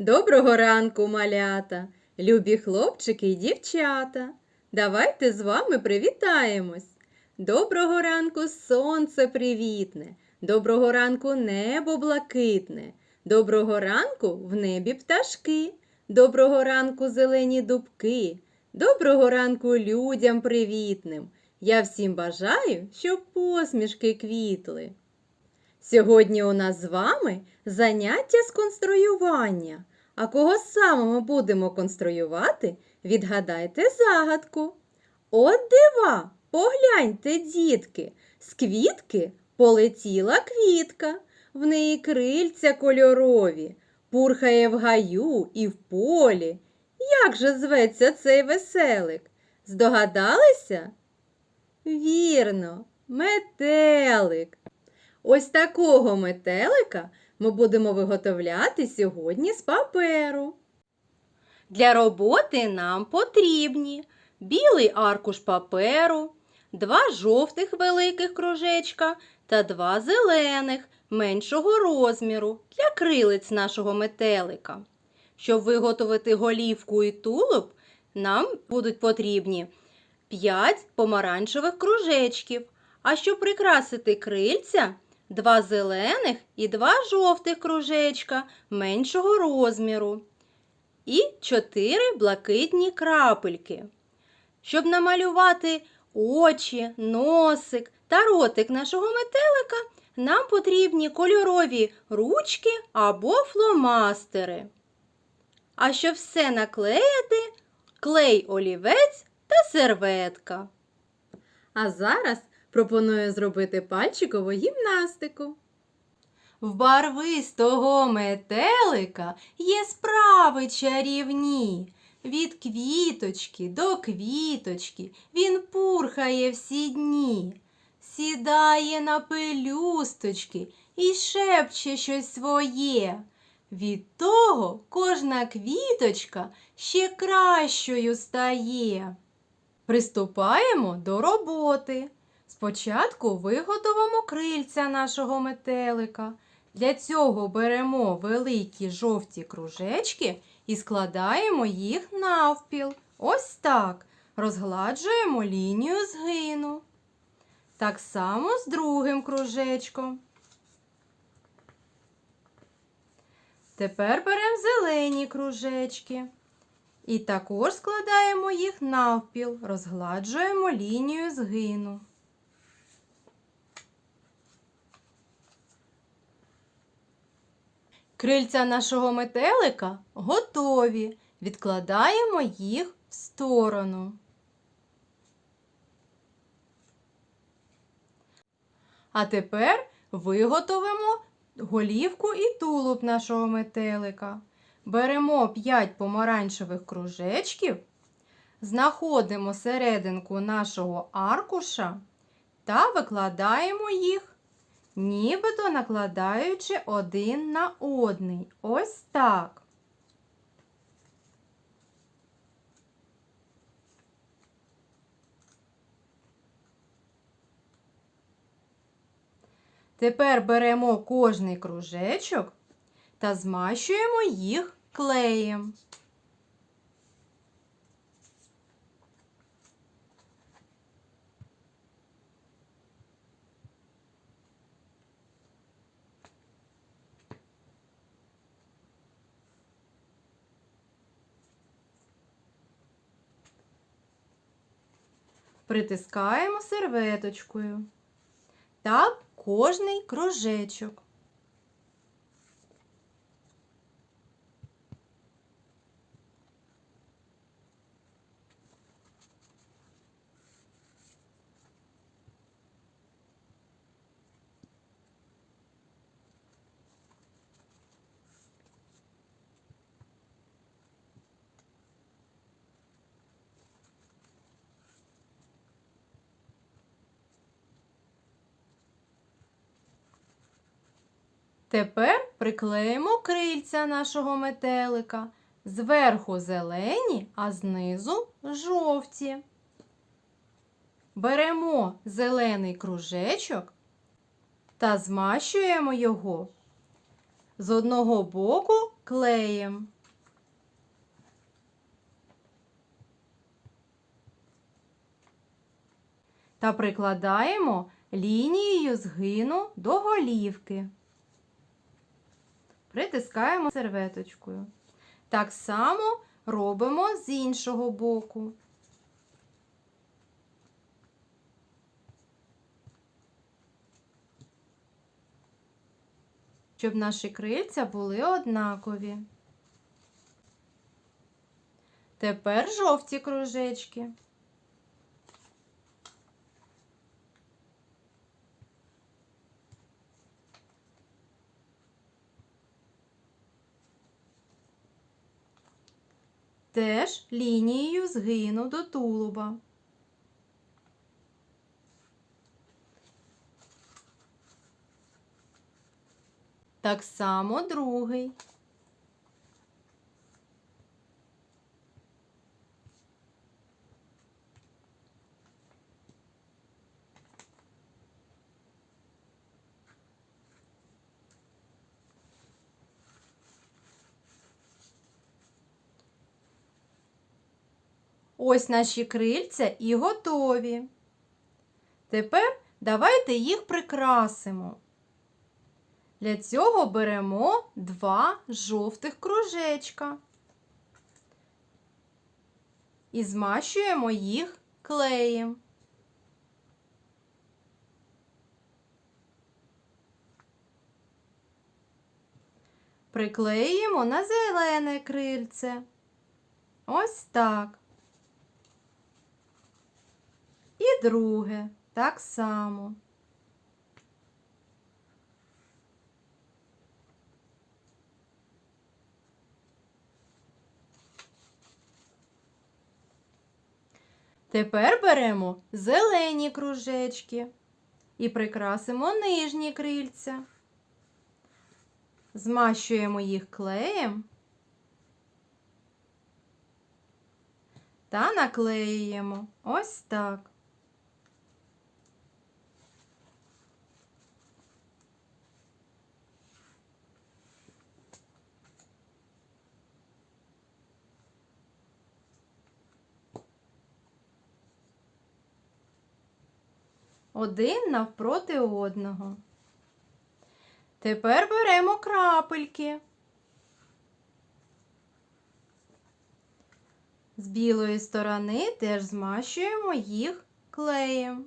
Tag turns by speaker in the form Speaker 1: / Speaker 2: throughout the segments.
Speaker 1: Доброго ранку, малята, любі хлопчики й дівчата. Давайте з вами привітаємось. Доброго ранку сонце привітне, доброго ранку небо блакитне, доброго ранку в небі пташки, доброго ранку зелені дубки, доброго ранку людям привітним. Я всім бажаю, щоб посмішки квітли. Сьогодні у нас з вами заняття з конструювання. А кого саме ми будемо конструювати, відгадайте загадку. От дива! Погляньте, дітки, з квітки полетіла квітка, в неї крильця кольорові, пурхає в гаю і в полі. Як же зветься цей веселик? Здогадалися? Вірно, метелик. Ось такого метелика ми будемо виготовляти сьогодні з паперу. Для роботи нам потрібні білий аркуш паперу, два жовтих великих кружечка та два зелених меншого розміру для крилиць нашого метелика. Щоб виготовити голівку і тулуб, нам будуть потрібні 5 помаранчевих кружечків. А щоб прикрасити крильця, два зелених і два жовтих кружечка меншого розміру. І чотири блакитні крапельки. Щоб намалювати очі, носик та ротик нашого метелика, нам потрібні кольорові ручки або фломастери. А щоб все наклеїти, клей олівець та серветка. А зараз пропоную зробити пальчикову гімнастику. В барвистого метелика є справи чарівні. Від квіточки до квіточки він пурхає всі дні, сідає на пелюсточки і шепче щось своє. Від того кожна квіточка ще кращою стає. Приступаємо до роботи. Спочатку виготовимо крильця нашого метелика. Для цього беремо великі жовті кружечки і складаємо їх навпіл. Ось так. Розгладжуємо лінію згину. Так само з другим кружечком. Тепер беремо зелені кружечки. І також складаємо їх навпіл, розгладжуємо лінію згину. Крильця нашого метелика готові. Відкладаємо їх в сторону. А тепер виготовимо голівку і тулуб нашого метелика. Беремо 5 помаранчевих кружечків, знаходимо серединку нашого аркуша та викладаємо їх, нібито накладаючи один на одний. Ось так. Тепер беремо кожний кружечок та змащуємо їх клеєм. Притискаємо серветочкою. Так кожний кружечок. Тепер приклеїмо крильця нашого метелика. Зверху зелені, а знизу жовті. Беремо зелений кружечок та змащуємо його з одного боку клеєм. Та прикладаємо лінією згину до голівки. Притискаємо серветочкою. Так само робимо з іншого боку. Щоб наші крильця були однакові. Тепер жовті кружечки. Теж лінією згину до тулуба. Так само другий. Ось наші крильця і готові. Тепер давайте їх прикрасимо. Для цього беремо два жовтих кружечка і змащуємо їх клеєм. Приклеїмо на зелене крильце. Ось так. І друге так само. Тепер беремо зелені кружечки і прикрасимо нижні крильця. Змащуємо їх клеєм та наклеюємо ось так. Один навпроти одного. Тепер беремо крапельки. З білої сторони теж змащуємо їх клеєм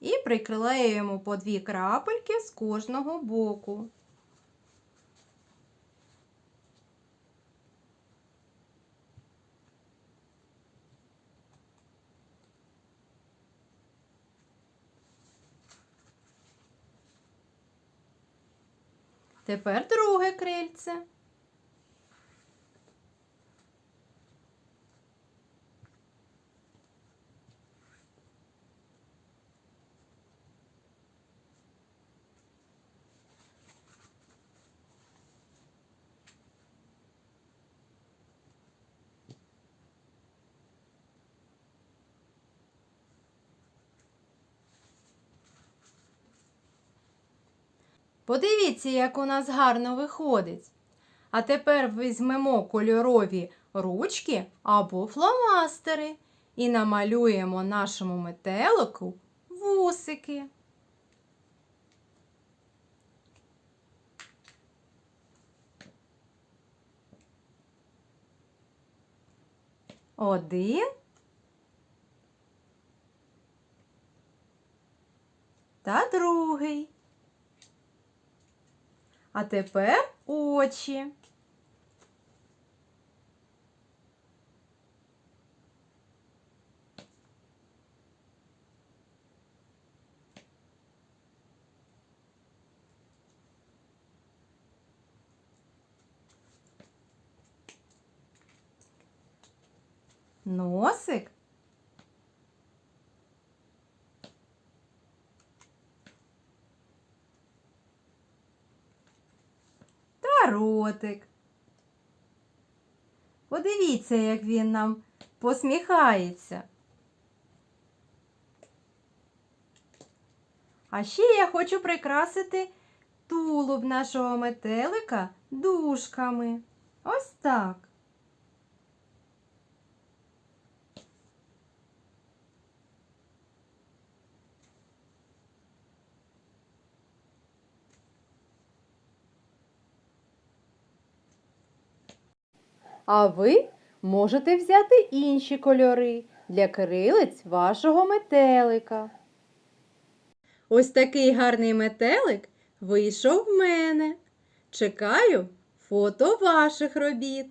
Speaker 1: і приклеюємо по дві крапельки з кожного боку. Тепер друге крильце. Подивіться, як у нас гарно виходить. А тепер візьмемо кольорові ручки або фломастери і намалюємо нашому метелику вусики. Один. Та другий. А тепер очі. Носик. Та ротик. Подивіться, як він нам посміхається. А ще я хочу прикрасити тулуб нашого метелика дужками. Ось так. А ви можете взяти інші кольори для крилець вашого метелика. Ось такий гарний метелик вийшов в мене. Чекаю фото ваших робіт.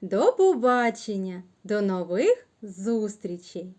Speaker 1: До побачення, до нових зустрічей!